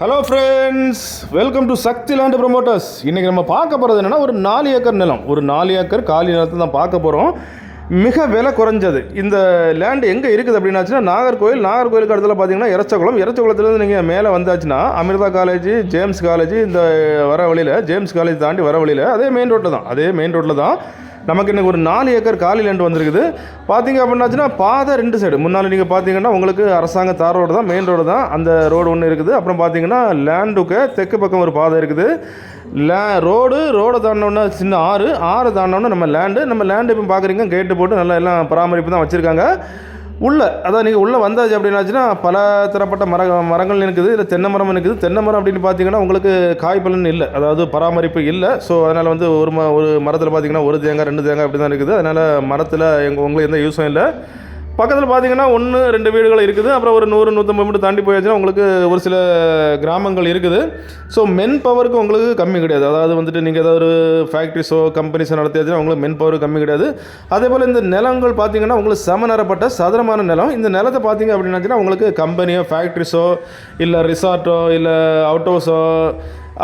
Hello friends welcome to Sakthi land promoters இன்றைக்கி நம்ம பார்க்க போகிறது என்னென்னா ஒரு நாலு ஏக்கர் நிலம். ஒரு நாலு ஏக்கர் காலி நிலத்தை தான் பார்க்க போகிறோம் மிக விலை குறைஞ்சது. இந்த லேண்டு எங்கே இருக்குது அப்படின்னாச்சுன்னா நாகர்கோவில் நாகர்கோவிலுக்கு இடத்துல பார்த்தீங்கன்னா இறச்சகுளம் இறச்சகுளத்துலேருந்து நீங்கள் மேலே வந்தாச்சுன்னா அமிர்தா காலேஜ் ஜேம்ஸ் காலேஜ் இந்த வர வழியில் ஜேம்ஸ் காலேஜ் தாண்டி வர வழியில் அதே மெயின் ரோட்டில் தான். அதே மெயின் ரோட்டில் தான் நமக்கு இன்னைக்கு ஒரு நாலு ஏக்கர் காலி லேண்ட் வந்திருக்குது. பார்த்தீங்க அப்படின்னாச்சுன்னா பாதை ரெண்டு சைடு முன்னால் நீங்கள் பார்த்தீங்கன்னா உங்களுக்கு அரசாங்க தார் ரோடு தான் மெயின் ரோடு தான். அந்த ரோடு ஒன்று இருக்குது. அப்புறம் பார்த்தீங்கன்னா லேண்டுக்கு தெற்கு பக்கம் ஒரு பாதை இருக்குது. லே ரோடு ரோடை தாண்டினோன்னா சின்ன ஆறு. ஆறு தாண்டினோன்னா நம்ம லேண்டு நம்ம லேண்டு இப்போ பார்க்குறீங்க கேட்டு போட்டு நல்லா எல்லாம் பராமரிப்பு தான் வச்சுருக்காங்க. உள்ளே அதான் நீங்கள் உள்ளே வந்தாச்சு அப்படின்னாச்சுன்னா பல தரப்பட்ட மர மரங்கள் இருக்குது இல்லை தென்னை மரம் இருக்குது தென்னை மரம் அப்படின்னு பார்த்தீங்கன்னா உங்களுக்கு காய் பலன் இல்லை. அதாவது பராமரிப்பு இல்லை. ஸோ அதனால் வந்து ஒரு ம ஒரு மரத்தில் பார்த்தீங்கன்னா ஒரு தேங்காய் ரெண்டு தேங்காய் அப்படி தான் இருக்குது. அதனால் மரத்தில் எங்கள் உங்களுக்கு எந்த யூஸும் இல்லை. பக்கத்தில் பார்த்தீங்கன்னா ஒன்று ரெண்டு வீடுகள் இருக்குது. அப்புறம் ஒரு நூறு நூற்றம்பது மீட்டர் தாண்டி போயாச்சுன்னா உங்களுக்கு ஒரு சில கிராமங்கள் இருக்குது. ஸோ மென் பவருக்கு உங்களுக்கு கம்மி கிடையாது. அதாவது வந்துட்டு நீங்கள் ஏதாவது ஒரு ஃபேக்ட்ரிஸோ கம்பெனிஸோ நடத்தியாச்சுன்னா உங்களுக்கு மென் பவர் கம்மி கிடையாது. அதே போல் இந்த நிலங்கள் பார்த்தீங்கன்னா உங்களுக்கு சமநரப்பட்ட சதுரமான நிலம். இந்த நிலத்தை பார்த்தீங்க அப்படின்னாச்சுன்னா உங்களுக்கு கம்பெனியோ ஃபேக்ட்ரிஸோ இல்லை ரிசார்ட்டோ இல்லை அவுட் ஹவுஸோ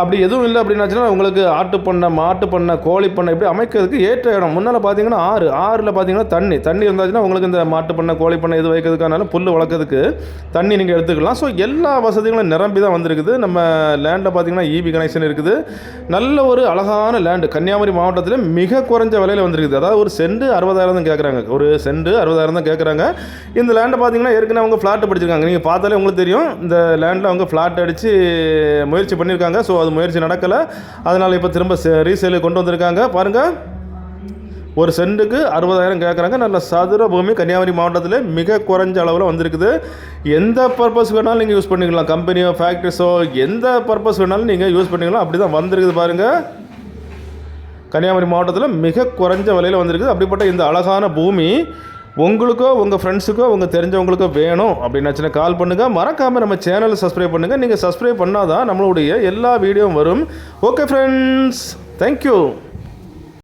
அப்படி எதுவும் இல்லை அப்படின்னாச்சுன்னா உங்களுக்கு ஆட்டு பண்ணை மாட்டு பண்ணை கோழி பண்ணை இப்படி அமைக்கிறதுக்கு ஏற்ற இடம். முன்னால் பார்த்தீங்கன்னா ஆறு. ஆறில் பார்த்தீங்கன்னா தண்ணி. தண்ணி இருந்தாச்சுன்னா உங்களுக்கு இந்த மாட்டு பண்ணை கோழி பண்ணை இது வைக்கிறதுக்கானாலும் புல் வளர்க்கறதுக்கு தண்ணி நீங்கள் எடுத்துக்கலாம். ஸோ எல்லா வசதிகளும் நிரம்பி தான் வந்திருக்குது. நம்ம லேண்டில் பார்த்தீங்கன்னா இபி கனெக்ஷன் இருக்குது. நல்ல ஒரு அழகான லேண்டு கன்னியாகுமரி மாவட்டத்தில் மிக குறைஞ்ச விலையில் வந்திருக்குது. அதாவது ஒரு செண்டு அறுபதாயிரம் தான் கேட்குறாங்க ஒரு செண்டு அறுபதாயிரம் தான் கேட்குறாங்க இந்த லேண்டை பார்த்தீங்கன்னா ஏற்கனவே அவங்க ஃப்ளாட் படிச்சிருக்காங்க. நீங்கள் பார்த்தாலே உங்களுக்கு தெரியும். இந்த லேண்டில் அவங்க ஃப்ளாட் அடித்து முயற்சி பண்ணியிருக்காங்க ஸோ அது முயற்சி நடக்கலை. அதனால் இப்போ திரும்ப ரீசேலுக்கு கொண்டு வந்திருக்காங்க. பாருங்கள் ஒரு சென்ட்டுக்கு அறுபதாயிரம் கேட்குறாங்க நல்ல சதுர பூமி கன்னியாகுமரி மாவட்டத்தில் மிக குறைஞ்ச அளவில் வந்திருக்குது. எந்த பர்பஸ் வேணாலும் நீங்கள் யூஸ் பண்ணிக்கலாம். கம்பெனியோ ஃபேக்ட்ரிஸோ எந்த பர்பஸ் வேணாலும் நீங்கள் யூஸ் பண்ணிக்கலாம். அப்படி தான் வந்திருக்குது பாருங்கள் கன்னியாகுமரி மாவட்டத்தில் மிக குறைஞ்ச விலையில் வந்திருக்குது. அப்படிப்பட்ட இந்த அழகான பூமி உங்களுக்கோ உங்கள் ஃப்ரெண்ட்ஸுக்கோ உங்கள் தெரிஞ்சவங்களுக்கோ வேணும் அப்படின்னாச்சுன்னா கால் பண்ணுங்கள் மறக்காமல் நம்ம சேனலை சப்ஸ்கிரைப் பண்ணுங்கள் நீங்கள் சப்ஸ்கிரைப் பண்ணால் தான் நம்மளுடைய எல்லா வீடியோவும் வரும். Okay friends thank you